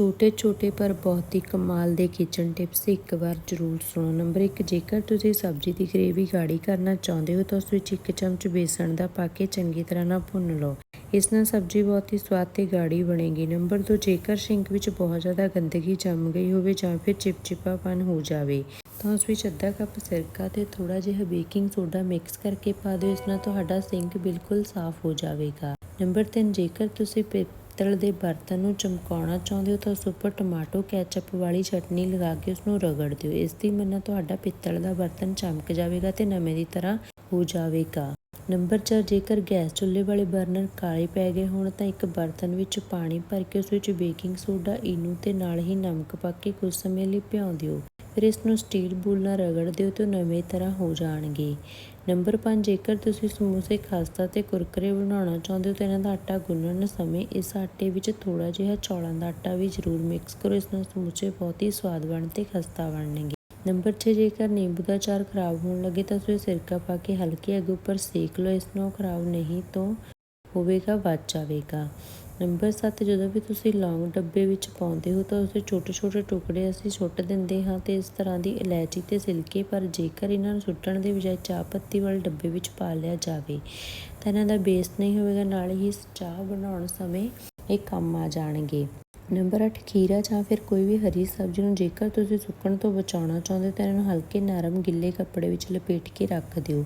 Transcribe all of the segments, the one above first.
ਛੋਟੇ-ਛੋਟੇ ਪਰ ਬਹੁਤ ਹੀ ਕਮਾਲ ਦੇ ਕਿਚਨ ਟਿਪਸ ਇੱਕ ਵਾਰ ਜ਼ਰੂਰ ਸੁਣੋ। ਨੰਬਰ 1 ਜੇਕਰ ਤੁਸੀਂ ਸਬਜ਼ੀ ਦੀ ਗ੍ਰੇਵੀ ਗਾੜੀ ਕਰਨਾ ਚਾਹੁੰਦੇ ਹੋ, ਤਾਂ ਉਸ ਵਿੱਚ ਇੱਕ ਚਮਚ ਬੇਸਣ ਦਾ ਪਾ ਕੇ ਚੰਗੀ ਤਰ੍ਹਾਂ ਨਾਲ ਭੁੰਨ ਲਓ। ਇਸ ਨਾਲ ਸਬਜ਼ੀ ਬਹੁਤ ਹੀ ਸਵਾਦ ਤੇ ਗਾੜੀ ਬਣੇਗੀ। ਨੰਬਰ 2 ਜੇਕਰ ਸ਼ਿੰਕ ਵਿੱਚ ਬਹੁਤ ਜ਼ਿਆਦਾ ਗੰਦਗੀ ਜੰਮ ਗਈ ਹੋਵੇ ਜਾਂ ਫਿਰ ਚਿਪਚਿਪਾਪਨ ਹੋ ਜਾਵੇ, ਤਾਂ ਉਸ ਵਿੱਚ ਅੱਧਾ ਕੱਪ ਸਿਰਕਾ ਤੇ ਥੋੜਾ ਜਿਹਾ ਬੇਕਿੰਗ ਸੋਡਾ ਮਿਕਸ ਕਰਕੇ ਪਾ ਦਿਓ। ਇਸ ਨਾਲ ਤੁਹਾਡਾ ਸਿੰਕ ਬਿਲਕੁਲ ਸਾਫ਼ ਹੋ ਜਾਵੇਗਾ। ਨੰਬਰ 3 ਜੇਕਰ ਤੁਸੀਂ ਪਿੱਤਲ ਦੇ ਬਰਤਨ ਨੂੰ ਚਮਕਾਉਣਾ ਚਾਹੁੰਦੇ ਹੋ ਤਾਂ ਉਸ ਉੱਪਰ ਟਮਾਟੋ ਕੈਚਅਪ ਵਾਲੀ ਚਟਨੀ ਲਗਾ ਕੇ ਉਸ ਨੂੰ ਰਗੜ ਦਿਓ। ਇਸ ਦੀ ਮਦਦ ਤੁਹਾਡਾ ਪਿੱਤਲ ਦਾ ਬਰਤਨ ਚਮਕ ਜਾਵੇਗਾ ਤੇ ਨਵੇਂ ਦੀ ਤਰ੍ਹਾਂ ਹੋ ਜਾਵੇਗਾ। ਨੰਬਰ 4 ਜੇਕਰ ਗੈਸ ਚੁੱਲ੍ਹੇ ਵਾਲੇ ਬਰਨਰ ਕਾਲੇ ਪੈ ਗਏ ਹੋਣ ਤਾਂ ਇੱਕ ਬਰਤਨ ਵਿੱਚ ਪਾਣੀ ਭਰ ਕੇ ਉਸ ਵਿੱਚ ਬੇਕਿੰਗ ਸੋਡਾ ਇਨੋ ਤੇ ਨਾਲ ਹੀ ਨਮਕ ਪਾ ਕੇ ਕੁਝ ਸਮੇਂ ਲਈ ਭਿਉਂ ਦਿਓ। ਫਿਰ ਇਸ ਨੂੰ ਸਟੀਲ ਬੁੱਲ ਨਾਲ ਰਗੜ ਦਿਓ ਤੇ ਨਵੇਂ ਤਰ੍ਹਾਂ ਹੋ ਜਾਣਗੇ। ਨੰਬਰ 5 ਜੇਕਰ ਤੁਸੀਂ ਸਮੋਸੇ, ਖਸਤਾ ਤੇ ਕੁਰਕਰੇ ਬਣਾਉਣਾ ਚਾਹੁੰਦੇ ਹੋ ਤਾਂ ਇਹਨਾਂ ਦਾ ਆਟਾ ਗੁੰਨਣ ਸਮੇਂ ਇਸ ਆਟੇ ਵਿੱਚ ਥੋੜਾ ਜਿਹਾ ਚੌਲਾਂ ਦਾ ਆਟਾ ਵੀ ਜ਼ਰੂਰ ਮਿਕਸ ਕਰੋ। ਇਸ ਨਾਲ ਸਮੋਸੇ ਬਹੁਤ ਹੀ ਸਵਾਦ ਬਣ ਤੇ ਖਸਤਾ ਬਣਨਗੇ। ਨੰਬਰ 6 ਜੇਕਰ ਨਿੰਬੂ ਦਾ ਚਾਰ ਖਰਾਬ ਹੋਣ ਲੱਗੇ ਤਾਂ ਉਸੇ ਸਿਰਕਾ ਪਾ ਕੇ ਹਲਕੇ ਅੱਗ ਉੱਪਰ ਸੇਕ ਲਓ। ਇਸ ਨੂੰ ਖਰਾਬ ਨਹੀਂ ਤੋਂ ਹੋਵੇਗਾ ਬਚ ਜਾਵੇਗਾ। ਨੰਬਰ 7 ਜਦੋਂ ਵੀ ਤੁਸੀਂ ਲੌਂਗ ਡੱਬੇ ਵਿੱਚ ਪਾਉਂਦੇ ਹੋ ਤਾਂ ਉਸਦੇ ਛੋਟੇ-ਛੋਟੇ ਟੁਕੜੇ ਅਸੀਂ ਸੁੱਟ ਦਿੰਦੇ ਹਾਂ ਤੇ ਇਸ ਤਰ੍ਹਾਂ ਦੀ ਇਲਾਇਚੀ ਤੇ ਸਿਲਕੇ, ਪਰ ਜੇਕਰ ਇਹਨਾਂ ਨੂੰ ਸੁੱਟਣ ਦੇ ਬਜਾਏ ਚਾਹ ਪੱਤੀ ਵਾਲੇ ਡੱਬੇ ਵਿੱਚ ਪਾ ਲਿਆ ਜਾਵੇ, ਤਾਂ ਇਹਨਾਂ ਦਾ ਬੇਸ ਨਹੀਂ ਹੋਵੇਗਾ, ਨਾਲ ਹੀ ਚਾਹ ਬਣਾਉਣ ਸਮੇਂ ਇਹ ਕੰਮ ਆ ਜਾਣਗੇ। ਨੰਬਰ 8 ਖੀਰਾ ਜਾਂ ਫਿਰ ਕੋਈ ਵੀ ਹਰੀ ਸਬਜ਼ੀ ਨੂੰ ਜੇਕਰ ਤੁਸੀਂ ਸੁੱਕਣ ਤੋਂ ਬਚਾਉਣਾ ਚਾਹੁੰਦੇ ਤਾਂ ਇਹਨਾਂ ਨੂੰ ਹਲਕੇ ਨਰਮ ਗਿੱਲੇ ਕੱਪੜੇ ਵਿੱਚ ਲਪੇਟ ਕੇ ਰੱਖ ਦਿਓ।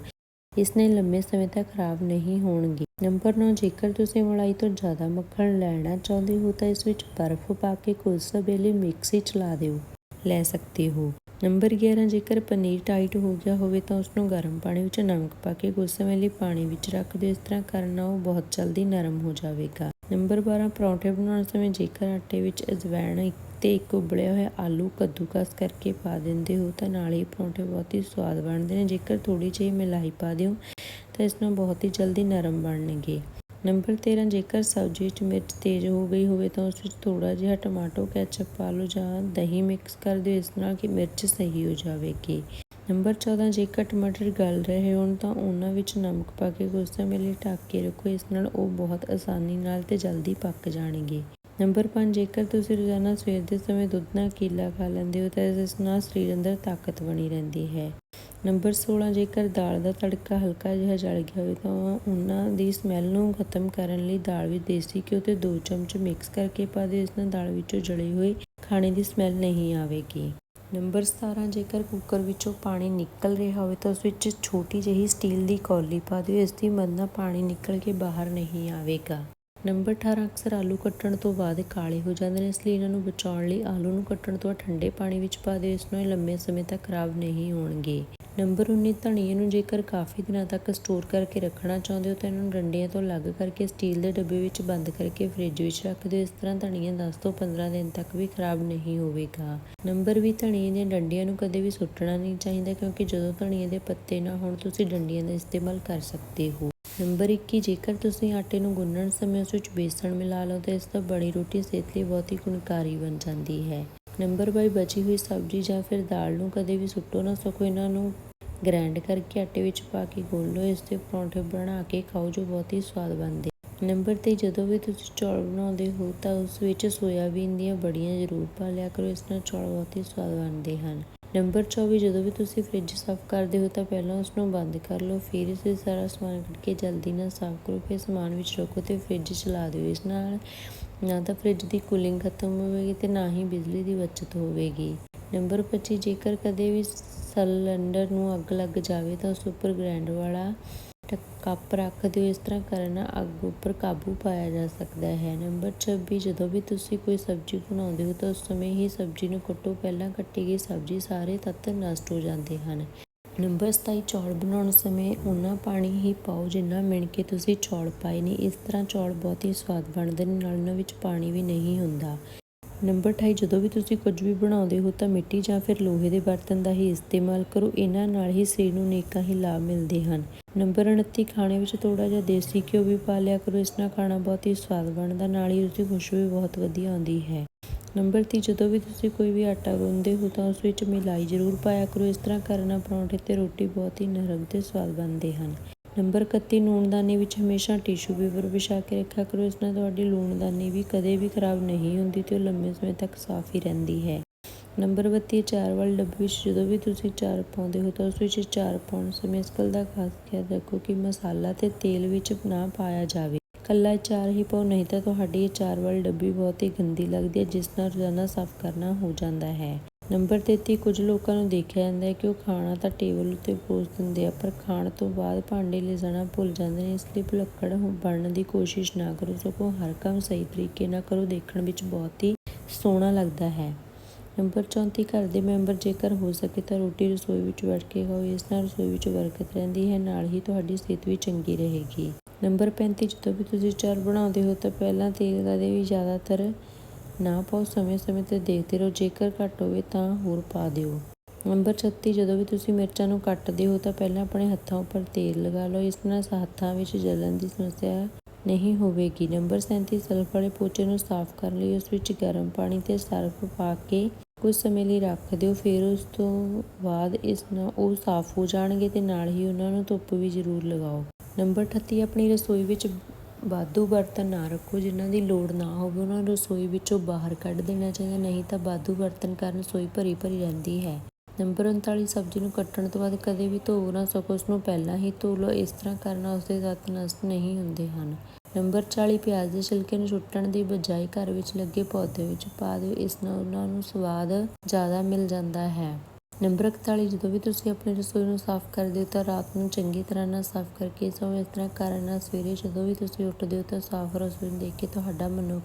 ਇਸ ਨੇ ਲੰਮੇ ਸਮੇਂ ਤੱਕ ਖਰਾਬ ਨਹੀਂ ਹੋਣਗੇ। ਨੰਬਰ 9 ਜੇਕਰ ਤੁਸੀਂ ਮਲਾਈ ਤੋਂ ਜ਼ਿਆਦਾ ਮੱਖਣ ਲੈਣਾ ਚਾਹੁੰਦੇ ਹੋ, ਤਾਂ ਇਸ ਵਿੱਚ ਬਰਫ਼ ਪਾ ਕੇ ਕੁਝ ਸਮੇਂ ਲਈ ਮਿਕਸੀ ਚਲਾ ਦਿਓ। ਲੈ ਸਕਦੇ ਹੋ। ਨੰਬਰ 11 ਜੇਕਰ ਪਨੀਰ ਟਾਈਟ ਹੋ ਗਿਆ ਹੋਵੇ, ਤਾਂ ਉਸ ਨੂੰ ਗਰਮ ਪਾਣੀ ਵਿੱਚ ਨਮਕ ਪਾ ਕੇ ਕੁਝ ਸਮੇਂ ਲਈ ਪਾਣੀ ਵਿੱਚ ਰੱਖ ਦਿਓ। ਇਸ ਤਰ੍ਹਾਂ ਕਰਨ ਨਾਲ ਉਹ ਬਹੁਤ ਜਲਦੀ ਨਰਮ ਹੋ ਜਾਵੇਗਾ। ਨੰਬਰ 12 ਪਰੌਂਠੇ ਬਣਾਉਣ ਸਮੇਂ ਜੇਕਰ ਆਟੇ ਵਿੱਚ ਅਜਵਾਇਣ ਤੇ ਇੱਕ ਉਬਲਿਆ ਹੋਇਆ ਆਲੂ ਕੱਦੂਕਸ ਕਰਕੇ ਪਾ ਦਿੰਦੇ ਹੋ ਤਾਂ ਨਾਲ ਹੀ ਪਰੌਂਠੇ ਬਹੁਤ ਹੀ ਸਵਾਦ ਬਣਦੇ ਨੇ। ਜੇਕਰ ਥੋੜੀ ਜਿਹੀ ਮਲਾਈ ਪਾ ਦਿਓ ਤਾਂ ਇਸ ਨਾਲ ਬਹੁਤ ਹੀ ਜਲਦੀ ਨਰਮ ਬਣਨਗੇ। ਨੰਬਰ 13 ਜੇਕਰ ਸਬਜ਼ੀ ਵਿੱਚ ਮਿਰਚ ਤੇਜ਼ ਹੋ ਗਈ ਹੋਵੇ ਤਾਂ ਉਸ ਵਿੱਚ ਥੋੜਾ ਜਿਹਾ ਟਮਾਟੋ ਕੈਚਅਪ ਪਾ ਲਓ ਜਾਂ ਦਹੀਂ ਮਿਕਸ ਕਰ ਦਿਓ, ਇਸ ਨਾਲ ਕਿ ਮਿਰਚ ਸਹੀ ਹੋ ਜਾਵੇਗੀ। ਨੰਬਰ 14 ਜੇਕਰ ਟਮਾਟਰ ਗਲ ਰਹੇ ਹੋਣ ਤਾਂ ਉਹਨਾਂ ਵਿੱਚ ਨਮਕ ਪਾ ਕੇ ਕੁਝ ਸਮੇਂ ਲਈ ਢੱਕ ਕੇ ਰੱਖੋ। ਇਸ ਨਾਲ ਉਹ ਬਹੁਤ ਆਸਾਨੀ ਨਾਲ ਤੇ ਜਲਦੀ ਪੱਕ ਜਾਣਗੇ। ਨੰਬਰ 5 ਜੇਕਰ ਤੁਸੀਂ ਰੋਜ਼ਾਨਾ ਸਵੇਰ ਦੇ ਸਮੇਂ ਦੁੱਧ ਨਾਲ ਕੀਲਾ ਖਾ ਲੈਂਦੇ ਹੋ, ਤਾਂ ਇਸ ਨਾਲ ਸਰੀਰ ਅੰਦਰ ਤਾਕਤ ਬਣੀ ਰਹਿੰਦੀ ਹੈ। ਨੰਬਰ 16 ਜੇਕਰ ਦਾਲ ਦਾ ਤੜਕਾ ਹਲਕਾ ਜਿਹਾ ਜਲ ਗਿਆ ਹੋਵੇ, ਤਾਂ ਉਹਨਾਂ ਦੀ ਸਮੈਲ ਨੂੰ ਖਤਮ ਕਰਨ ਲਈ ਦਾਲ ਵਿੱਚ ਦੇਸੀ ਘਿਓ ਤੇ 2 ਚਮਚ ਮਿਕਸ ਕਰਕੇ ਪਾ ਦਿਓ, ਇਸ ਨਾਲ ਦਾਲ ਵਿੱਚੋਂ ਜਲੀ ਹੋਈ ਖਾਣੇ ਦੀ ਸਮੈਲ ਨਹੀਂ ਆਵੇਗੀ। ਨੰਬਰ 17 ਜੇਕਰ ਕੁੱਕਰ ਵਿੱਚੋਂ ਪਾਣੀ ਨਿਕਲ ਰਿਹਾ ਹੋਵੇ, ਤਾਂ ਉਸ ਵਿੱਚ ਛੋਟੀ ਜਿਹੀ ਸਟੀਲ ਦੀ ਕੌਲੀ ਪਾ ਦਿਓ, ਇਸ ਦੀ ਮਦਦ ਨਾਲ ਪਾਣੀ ਨਿਕਲ ਕੇ ਬਾਹਰ ਨਹੀਂ ਆਵੇਗਾ। ਨੰਬਰ 18 ਅਕਸਰ ਆਲੂ ਕੱਟਣ ਤੋਂ ਬਾਅਦ ਕਾਲੇ ਹੋ ਜਾਂਦੇ ਨੇ, ਇਸ ਲਈ ਇਹਨਾਂ ਨੂੰ ਬਚਾਉਣ ਲਈ ਆਲੂ ਨੂੰ ਕੱਟਣ ਤੋਂ ਠੰਡੇ ਪਾਣੀ ਵਿੱਚ ਪਾ ਦਿਓ, ਇਸ ਨੂੰ ਇਹ ਲੰਮੇ ਸਮੇਂ ਤੱਕ ਖਰਾਬ ਨਹੀਂ ਹੋਣਗੇ। ਨੰਬਰ 19 ਧਨੀਏ ਨੂੰ ਜੇਕਰ ਕਾਫੀ ਦਿਨਾਂ ਤੱਕ ਸਟੋਰ ਕਰਕੇ ਰੱਖਣਾ ਚਾਹੁੰਦੇ ਹੋ ਤਾਂ ਇਹਨਾਂ ਨੂੰ ਡੰਡਿਆਂ ਤੋਂ ਅਲੱਗ ਕਰਕੇ ਸਟੀਲ ਦੇ ਡੱਬੇ ਵਿੱਚ ਬੰਦ ਕਰਕੇ ਫ੍ਰਿਜ ਵਿੱਚ ਰੱਖ ਦਿਓ, ਇਸ ਤਰ੍ਹਾਂ ਧਨੀਆ 10 ਤੋਂ 15 ਦਿਨ ਤੱਕ ਵੀ ਖਰਾਬ ਨਹੀਂ ਹੋਵੇਗਾ। ਨੰਬਰ 20 ਧਨੀਏ ਦੀਆਂ ਡੰਡੀਆਂ ਨੂੰ ਕਦੇ ਵੀ ਸੁੱਟਣਾ ਨਹੀਂ ਚਾਹੀਦਾ, ਕਿਉਂਕਿ ਜਦੋਂ ਧਨੀਏ ਦੇ ਪੱਤੇ ਨਾ ਹੋਣ, ਤੁਸੀਂ ਡੰਡੀਆਂ ਦਾ ਇਸਤੇਮਾਲ ਕਰ ਸਕਦੇ ਹੋ। ਨੰਬਰ 21 ਜੇਕਰ ਤੁਸੀਂ ਆਟੇ ਨੂੰ ਗੁੰਨਣ ਸਮੇਂ ਉਸ ਵਿੱਚ ਬੇਸਣ ਮਿਲਾ ਲਓ, ਤਾਂ ਇਸ ਤੋਂ ਬਣੀ ਰੋਟੀ ਸਿਹਤ ਲਈ ਬਹੁਤ ਹੀ ਗੁਣਕਾਰੀ ਬਣ ਜਾਂਦੀ ਹੈ। ਨੰਬਰ 22 ਬਚੀ ਹੋਈ ਸਬਜ਼ੀ ਜਾਂ ਫਿਰ ਦਾਲ ਨੂੰ ਕਦੇ ਵੀ ਸੁੱਟੋ ਨਾ ਸਕੋ। ਇਹਨਾਂ ਨੂੰ ਗ੍ਰਾਈਂਡ ਕਰਕੇ ਆਟੇ ਵਿੱਚ ਪਾ ਕੇ ਗੁੰਨ ਲਓ। ਇਸ ਦੇ ਪਰੌਂਠੇ ਬਣਾ ਕੇ ਖਾਓ, ਜੋ ਬਹੁਤ ਹੀ ਸਵਾਦ ਬਣਦੇ ਨੰਬਰ 'ਤੇ ਜਦੋਂ ਵੀ ਤੁਸੀਂ ਚੌਲ ਬਣਾਉਂਦੇ ਹੋ, ਤਾਂ ਉਸ ਵਿੱਚ ਸੋਇਆਬੀਨ ਦੀਆਂ ਬੜੀਆਂ ਜ਼ਰੂਰ ਪਾ ਲਿਆ ਕਰੋ। ਇਸ ਨਾਲ ਚੌਲ ਬਹੁਤ ਹੀ ਸਵਾਦ ਬਣਦੇ ਹਨ। ਨੰਬਰ 24 ਜਦੋਂ ਵੀ ਤੁਸੀਂ ਫ੍ਰਿਜ ਸਾਫ਼ ਕਰਦੇ ਹੋ ਤਾਂ ਪਹਿਲਾਂ ਉਸ ਨੂੰ ਬੰਦ ਕਰ ਲਓ। ਫਿਰ ਇਸ ਦੇ ਸਾਰਾ ਸਮਾਨ ਕੱਢ ਕੇ ਜਲਦੀ ਨਾਲ ਸਾਫ਼ ਕਰੋ। ਫਿਰ ਸਮਾਨ ਵਿੱਚ ਰੱਖੋ ਤੇ ਫ੍ਰਿਜ ਚਲਾ ਦਿਓ। ਇਸ ਨਾਲ ਨਾ ਤਾਂ ਫ੍ਰਿਜ ਦੀ ਕੂਲਿੰਗ ਖਤਮ ਹੋਵੇਗੀ ਤੇ ਨਾ ਹੀ ਬਿਜਲੀ ਦੀ ਬਚਤ ਹੋਵੇਗੀ। ਨੰਬਰ 25 ਜੇਕਰ ਕਦੇ ਵੀ ਸਿਲੰਡਰ ਨੂੰ ਅੱਗ ਲੱਗ ਜਾਵੇ ਤਾਂ ਉਸ ਉੱਪਰ ਗ੍ਰੈਂਡ ਵਾਲਾ ਕੱਪ ਰੱਖ ਦਿਓ, ਇਸ ਤਰ੍ਹਾਂ ਕਰਨ ਨਾਲ ਅੱਗ ਉੱਪਰ ਕਾਬੂ ਪਾਇਆ ਜਾ ਸਕਦਾ ਹੈ। ਨੰਬਰ 26 ਜਦੋਂ ਵੀ ਤੁਸੀਂ ਕੋਈ ਸਬਜ਼ੀ ਬਣਾਉਂਦੇ ਹੋ ਤਾਂ ਉਸ ਸਮੇਂ ਹੀ ਸਬਜ਼ੀ ਨੂੰ ਕੱਟੋ। ਪਹਿਲਾਂ ਕੱਟੀ ਗਈ ਸਬਜ਼ੀ ਸਾਰੇ ਤੱਤ ਨਸ਼ਟ ਹੋ ਜਾਂਦੇ ਹਨ। ਨੰਬਰ 27 ਚੌਲ ਬਣਾਉਣ ਸਮੇਂ ਉਹਨਾਂ ਪਾਣੀ ਹੀ ਪਾਓ ਜਿੰਨਾ ਮਿਣ ਕੇ ਤੁਸੀਂ ਚੌਲ ਪਾਏ ਨੇ। ਇਸ ਤਰ੍ਹਾਂ ਚੌਲ ਬਹੁਤ ਹੀ ਸਵਾਦ ਬਣਦੇ ਨੇ ਨਾਲ ਉਹਨਾਂ ਵਿੱਚ ਪਾਣੀ ਵੀ ਨਹੀਂ ਹੁੰਦਾ। ਨੰਬਰ 28 ਜਦੋਂ ਵੀ ਤੁਸੀਂ ਕੁਝ ਵੀ ਬਣਾਉਂਦੇ ਹੋ ਤਾਂ ਮਿੱਟੀ ਜਾਂ ਫਿਰ ਲੋਹੇ ਦੇ ਬਰਤਨ ਦਾ ਹੀ ਇਸਤੇਮਾਲ ਕਰੋ। ਇਹਨਾਂ ਨਾਲ ਹੀ ਸਰੀਰ ਨੂੰ ਨੇਕਾਂ ਹੀ ਲਾਭ ਮਿਲਦੇ ਹਨ। ਨੰਬਰ 29 ਖਾਣੇ ਵਿੱਚ ਥੋੜਾ ਜਿਹਾ ਦੇਸੀ ਘਿਓ ਵੀ ਪਾ ਲਿਆ ਕਰੋ। ਇਸ ਨਾਲ ਖਾਣਾ ਬਹੁਤ ਹੀ ਸਵਾਦ ਬਣਦਾ, ਨਾਲ ਹੀ ਉਸਦੀ ਖੁਸ਼ਬੂ ਵੀ ਬਹੁਤ ਵਧੀਆ ਆਉਂਦੀ ਹੈ। ਨੰਬਰ 30 ਜਦੋਂ ਵੀ ਤੁਸੀਂ ਕੋਈ ਵੀ ਆਟਾ ਗੁੰਨਦੇ ਹੋ ਤਾਂ ਉਸ ਵਿੱਚ ਮਿਲਾਈ ਜ਼ਰੂਰ ਪਾਇਆ ਕਰੋ। ਇਸ ਤਰ੍ਹਾਂ ਕਰਨ ਨਾਲ ਪਰੌਂਠੇ ਤੇ ਰੋਟੀ ਬਹੁਤ ਹੀ ਨਰਮ ਤੇ ਸਵਾਦ ਬਣਦੇ ਹਨ। ਨੰਬਰ 31 ਲੂਣਦਾਨੀ ਵਿੱਚ ਹਮੇਸ਼ਾ ਟਿਸ਼ੂ ਪੇਪਰ ਵਿਛਾ ਕੇ ਰੱਖਿਆ ਕਰੋ। ਇਸ ਨਾਲ ਤੁਹਾਡੀ ਲੂਣਦਾਨੀ ਵੀ ਕਦੇ ਵੀ ਖਰਾਬ ਨਹੀਂ ਹੁੰਦੀ ਤੇ ਉਹ ਲੰਬੇ ਸਮੇਂ ਤੱਕ ਸਾਫ਼ ਹੀ ਰਹਿੰਦੀ ਹੈ। ਨੰਬਰ 32 ਚਾਰ ਵਾਲੇ ਡੱਬੇ ਵਿੱਚ ਜਦੋਂ ਵੀ ਤੁਸੀਂ ਚਾਰ ਪਾਉਂਦੇ ਹੋ ਤਾਂ ਉਸ ਵਿੱਚ ਚਾਰ ਪਾਉਣ ਸਮੇਂ ਇਸ ਗੱਲ ਦਾ ਖਾਸ ਖਿਆਲ ਰੱਖੋ ਕਿ ਮਸਾਲਾ ਤੇ ਤੇਲ ਵਿੱਚ ਨਾ ਪਾਇਆ ਜਾਵੇ। ਕੱਲਾ ਚਾਰ ਹੀ ਪਾਓ, ਨਹੀਂ ਤਾਂ ਤੁਹਾਡੀ ਇਹ ਚਾਰ ਵਾਲੀ ਡੱਬੀ ਬਹੁਤ ਹੀ ਗੰਦੀ ਲੱਗਦੀ ਹੈ, ਜਿਸ ਨਾਲ ਰੋਜ਼ਾਨਾ ਸਾਫ਼ ਕਰਨਾ ਹੋ ਜਾਂਦਾ ਹੈ। ਨੰਬਰ 33 ਕੁਝ ਲੋਕਾਂ ਨੂੰ ਦੇਖਿਆ ਜਾਂਦਾ ਹੈ ਕਿ ਉਹ ਖਾਣਾ ਤਾਂ ਟੇਬਲ ਉੱਤੇ ਪਰੋਸ ਦਿੰਦੇ ਆ, ਪਰ ਖਾਣ ਤੋਂ ਬਾਅਦ ਭਾਂਡੇ ਲਿਜਾਣਾ ਭੁੱਲ ਜਾਂਦੇ ਨੇ, ਇਸ ਲਈ ਭੁਲੱਕੜ ਬਣਨ ਦੀ ਕੋਸ਼ਿਸ਼ ਨਾ ਕਰੋ, ਸਗੋਂ ਹਰ ਕੰਮ ਸਹੀ ਤਰੀਕੇ ਨਾਲ ਕਰੋ, ਦੇਖਣ ਵਿੱਚ ਬਹੁਤ ਹੀ ਸੋਹਣਾ ਲੱਗਦਾ ਹੈ। ਨੰਬਰ 34 ਘਰ ਦੇ ਮੈਂਬਰ ਜੇਕਰ ਹੋ ਸਕੇ ਤਾਂ ਰੋਟੀ ਰਸੋਈ ਵਿੱਚ ਬੈਠ ਕੇ ਖਾਓ, ਇਸ ਨਾਲ ਰਸੋਈ ਵਿੱਚ ਬਰਕਤ ਰਹਿੰਦੀ ਹੈ, ਨਾਲ ਹੀ ਤੁਹਾਡੀ ਸਿਹਤ ਵੀ ਚੰਗੀ ਰਹੇਗੀ। ਨੰਬਰ 35 ਜਦੋਂ ਵੀ ਤੁਸੀਂ ਚਾਰ ਬਣਾਉਂਦੇ ਹੋ ਤਾਂ ਪਹਿਲਾਂ ਤੇਲ ਦਾ ਦੇ ਵੀ ਜ਼ਿਆਦਾਤਰ ਨਾ ਪਾਓ, ਸਮੇਂ-ਸਮੇਂ ਤੇ ਦੇਖਦੇ ਰਹੋ, ਜੇਕਰ ਘੱਟ ਹੋਵੇ ਤਾਂ ਹੋਰ ਪਾ ਦਿਓ। ਨੰਬਰ 36 ਜਦੋਂ ਵੀ ਤੁਸੀਂ ਮਿਰਚਾਂ ਨੂੰ ਕੱਟਦੇ ਹੋ ਤਾਂ ਪਹਿਲਾਂ ਆਪਣੇ ਹੱਥਾਂ ਉੱਪਰ ਤੇਲ ਲਗਾ ਲਓ। ਇਸ ਨਾਲ ਹੱਥਾਂ ਵਿੱਚ ਜਲਣ ਦੀ ਸਮੱਸਿਆ ਨਹੀਂ ਹੋਵੇਗੀ। ਨੰਬਰ 37 ਸਲਫ ਵਾਲੇ ਪੋਚੇ ਨੂੰ ਸਾਫ਼ ਕਰਨ ਲਈ ਉਸ ਵਿੱਚ ਗਰਮ ਪਾਣੀ ਤੇ ਸਰਫ ਪਾ ਕੇ ਕੁਝ ਸਮੇਂ ਲਈ ਰੱਖ ਦਿਓ। ਫਿਰ ਉਸ ਤੋਂ ਬਾਅਦ ਇਸ ਨਾਲ ਉਹ ਸਾਫ਼ ਹੋ ਜਾਣਗੇ ਤੇ ਨਾਲ ਹੀ ਉਹਨਾਂ ਨੂੰ ਧੁੱਪ ਵੀ ਜ਼ਰੂਰ ਲਗਾਓ। ਨੰਬਰ 38 ਆਪਣੀ ਰਸੋਈ ਵਿੱਚ ਵਾਧੂ ਬਰਤਨ ਨਾ ਰੱਖੋ, ਜਿਨ੍ਹਾਂ ਦੀ ਲੋੜ ਨਾ ਹੋਵੇ, ਉਹਨਾਂ ਨੂੰ ਰਸੋਈ ਵਿੱਚੋਂ ਬਾਹਰ ਕੱਢ ਦੇਣਾ ਚਾਹੀਦਾ, ਨਹੀਂ ਤਾਂ ਵਾਧੂ ਬਰਤਨ ਕਾਰਨ ਰਸੋਈ ਭਰੀ ਭਰੀ ਰਹਿੰਦੀ ਹੈ। ਨੰਬਰ 39 ਸਬਜ਼ੀ ਨੂੰ ਕੱਟਣ ਤੋਂ ਬਾਅਦ ਕਦੇ ਵੀ ਧੋ ਨਾ ਸਕੋ, ਉਸ ਨੂੰ ਪਹਿਲਾਂ ਹੀ ਧੋ ਲਓ, ਇਸ ਤਰ੍ਹਾਂ ਕਰਨਾ ਨਾਲ ਉਸਦੇ ਤੱਤ ਨਸ਼ਟ ਨਹੀਂ ਹੁੰਦੇ ਹਨ। ਨੰਬਰ 40 ਪਿਆਜ਼ ਦੇ ਛਿਲਕੇ ਨੂੰ ਸੁੱਟਣ ਦੀ ਬਜਾਏ ਘਰ ਵਿੱਚ ਲੱਗੇ ਪੌਦੇ ਵਿੱਚ ਪਾ ਦਿਓ, ਇਸ ਨਾਲ ਉਹਨਾਂ ਨੂੰ ਸਵਾਦ ਜ਼ਿਆਦਾ ਮਿਲ ਜਾਂਦਾ ਹੈ। ਨੰਬਰ 41 ਜਦੋਂ ਵੀ ਤੁਸੀਂ ਆਪਣੀ ਰਸੋਈ ਨੂੰ ਸਾਫ਼ ਕਰਦੇ ਹੋ ਤਾਂ ਰਾਤ ਨੂੰ ਚੰਗੀ ਤਰ੍ਹਾਂ ਨਾਲ ਸਾਫ਼ ਕਰਕੇ ਸੋ ਇਸ ਤਰ੍ਹਾਂ ਕਰਨ ਨਾਲ ਸਵੇਰੇ ਜਦੋਂ ਵੀ ਤੁਸੀਂ ਉੱਠਦੇ ਹੋ ਤਾਂ ਸਾਫ਼ ਰਸੋਈ ਨੂੰ ਦੇਖ ਕੇ ਤੁਹਾਡਾ ਮਨੋ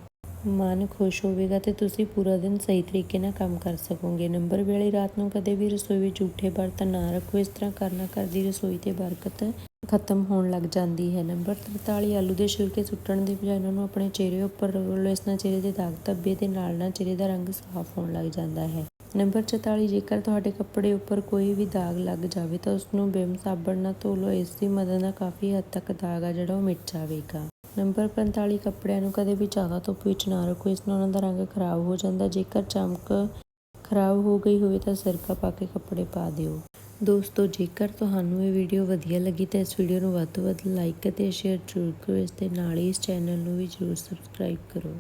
ਮਨ ਖੁਸ਼ ਹੋਵੇਗਾ ਤੇ ਤੁਸੀਂ ਪੂਰਾ ਦਿਨ ਸਹੀ ਤਰੀਕੇ ਨਾਲ ਕੰਮ ਕਰ ਸਕੋਗੇ। ਨੰਬਰ ਵੇਲੇ ਰਾਤ ਨੂੰ ਕਦੇ ਵੀ ਰਸੋਈ ਵਿੱਚ ਝੂਠੇ ਬਰਤਨ ਨਾ ਰੱਖੋ। ਇਸ ਤਰ੍ਹਾਂ ਕਰਨਾ ਘਰ ਦੀ ਰਸੋਈ ਤੇ ਬਰਕਤ ਖਤਮ ਹੋਣ ਲੱਗ ਜਾਂਦੀ ਹੈ। ਨੰਬਰ 43 ਆਲੂ ਦੇ ਛਿਲਕੇ ਸੁੱਟਣ ਦੀ ਬਜਾਏ ਉਹਨਾਂ ਨੂੰ ਆਪਣੇ ਚਿਹਰੇ ਉੱਪਰ ਰਗੜੋ ਇਸ ਨਾਲ ਚਿਹਰੇ ਦੇ ਦਾਗ ਧੱਬੇ ਦੇ ਨਾਲ ਨਾਲ ਚਿਹਰੇ ਦਾ ਰੰਗ ਸਾਫ਼ ਹੋਣ ਲੱਗ ਜਾਂਦਾ ਹੈ। ਨੰਬਰ 44 ਜੇਕਰ ਤੁਹਾਡੇ ਕੱਪੜੇ ਉੱਪਰ ਕੋਈ ਵੀ ਦਾਗ ਲੱਗ ਜਾਵੇ ਤਾਂ ਉਸ ਨੂੰ ਬਿਮ ਸਾਬਣ ਨਾਲ ਧੋ ਲਓ। ਇਸ ਦੀ ਮਦਦ ਨਾਲ ਕਾਫੀ ਹੱਦ ਤੱਕ ਦਾਗ ਆ ਜਿਹੜਾ ਉਹ ਮਿਟ ਜਾਵੇਗਾ। ਨੰਬਰ 45 ਕੱਪੜਿਆਂ ਨੂੰ ਕਦੇ ਵੀ ਜ਼ਿਆਦਾ ਧੁੱਪ ਵਿੱਚ ਨਾ ਰੱਖੋ। ਇਸ ਨਾਲ ਉਹਨਾਂ ਦਾ ਰੰਗ ਖਰਾਬ ਹੋ ਜਾਂਦਾ। ਜੇਕਰ ਚਮਕ ਖਰਾਬ ਹੋ ਗਈ ਹੋਵੇ ਤਾਂ ਸਿਰਕਾ ਪਾ ਕੇ ਕੱਪੜੇ ਪਾ ਦਿਓ। ਦੋਸਤੋ, ਜੇਕਰ ਤੁਹਾਨੂੰ ਇਹ ਵੀਡੀਓ ਵਧੀਆ ਲੱਗੀ ਤਾਂ ਇਸ ਵੀਡੀਓ ਨੂੰ ਵੱਧ ਤੋਂ ਵੱਧ ਲਾਈਕ ਅਤੇ ਸ਼ੇਅਰ ਜ਼ਰੂਰ ਕਰੋ। ਇਸ ਦੇ ਨਾਲ ਹੀ ਇਸ ਚੈਨਲ ਨੂੰ ਵੀ ਜ਼ਰੂਰ ਸਬਸਕ੍ਰਾਈਬ ਕਰੋ।